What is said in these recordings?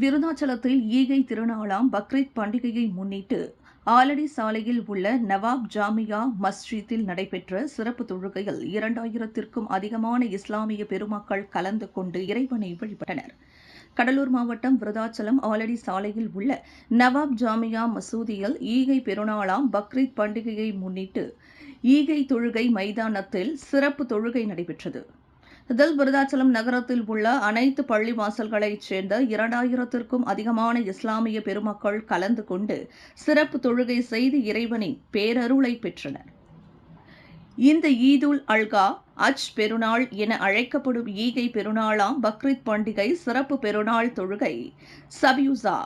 விருதாச்சலத்தில் ஈகை திருநாளாம் பக்ரீத் பண்டிகையை முன்னிட்டு ஆலடி சாலையில் உள்ள நவாப் ஜாமியா மஸ்ஜித்தில் நடைபெற்ற சிறப்பு தொழுகையில் இரண்டாயிரத்திற்கும் அதிகமான இஸ்லாமிய பெருமக்கள் கலந்து கொண்டு இறைவனை வழிபட்டனர். கடலூர் மாவட்டம் விருதாச்சலம் ஆலடி சாலையில் உள்ள நவாப் ஜாமியா மசூதியில் ஈகை பெருநாளாம் பக்ரீத் பண்டிகையை முன்னிட்டு ஈகை தொழுகை மைதானத்தில் சிறப்பு தொழுகை நடைபெற்றது. இதில் விருதாச்சலம் நகரத்தில் உள்ள அனைத்து பள்ளி வாசல்களைச் சேர்ந்த இரண்டாயிரத்திற்கும் அதிகமான இஸ்லாமிய பெருமக்கள் கலந்து கொண்டு சிறப்பு தொழுகை செய்து இறைவனின் பேரருளை பெற்றனர். இந்த ஈதுல் அல்கா அஜ் பெருநாள் என அழைக்கப்படும் ஈகை பெருநாளாம் பக்ரீத் பண்டிகை சிறப்பு பெருநாள் தொழுகை. சபியுசா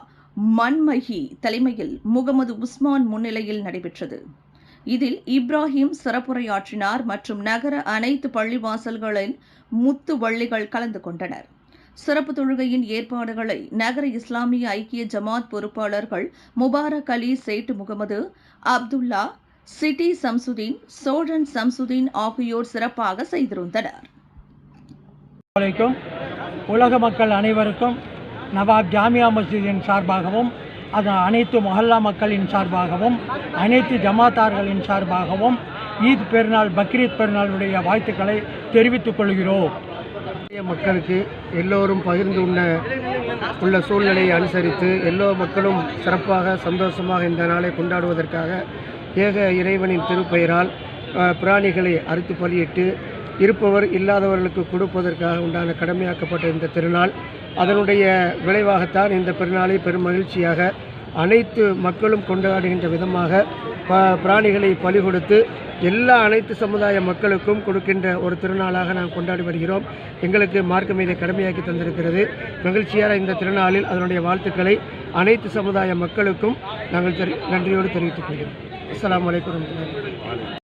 மன்மஹி தலைமையில் முகமது உஸ்மான் முன்னிலையில் நடைபெற்றது. இதில் இப்ராஹிம் சிறப்புரையாற்றினார் மற்றும் நகர அனைத்து பள்ளிவாசல்களின் முத்து வள்ளிகள் கலந்து கொண்டனர். சிறப்பு தொழுகையின் ஏற்பாடுகளை நகர இஸ்லாமிய ஐக்கிய ஜமாத் பொறுப்பாளர்கள் முபாரக் அலி சேட்டு முகமது அப்துல்லா சிட்டி சம்சுதீன் சோழன் சம்சுதீன் ஆகியோர் சிறப்பாக செய்திருந்தனர். உலக மக்கள் அனைவருக்கும் நவாப் ஜாமியா மஸ்ஜிதின் சார்பாகவும் அது அனைத்து மொஹல்லா மக்களின் சார்பாகவும் அனைத்து ஜமாத்தார்களின் சார்பாகவும் ஈத் பெருநாள் பக்ரீத் பெருநாளுடைய வாழ்த்துக்களை தெரிவித்துக் கொள்கிறோம். இந்திய மக்களுக்கு எல்லோரும் பகிர்ந்து உண்ண உள்ள சூழ்நிலையை அனுசரித்து எல்லோ மக்களும் சிறப்பாக சந்தோஷமாக இந்த நாளை கொண்டாடுவதற்காக ஏக இறைவனின் திருப்பெயரால் பிராணிகளை அறுத்து பலியிட்டு இருப்பவர் இல்லாதவர்களுக்கு கொடுப்பதற்காக உண்டான கடமையாக்கப்பட்ட இந்த திருநாள். அதனுடைய விளைவாகத்தான் இந்த பெருநாளை பெரும் மகிழ்ச்சியாக அனைத்து மக்களும் கொண்டாடுகின்ற விதமாக ப பிராணிகளை பலி கொடுத்து எல்லா அனைத்து சமுதாய மக்களுக்கும் கொடுக்கின்ற ஒரு திருநாளாக நாம் கொண்டாடி வருகிறோம். எங்களுக்கு மார்க்கம் இதை கடமையாக்கி தந்திருக்கிறது. மகிழ்ச்சியான இந்த திருநாளில் அதனுடைய வாழ்த்துக்களை அனைத்து சமுதாய மக்களுக்கும் நாங்கள் தெரி நன்றியோடு தெரிவித்துக் கொள்கிறோம். அஸ்லாம் வலைக்கம்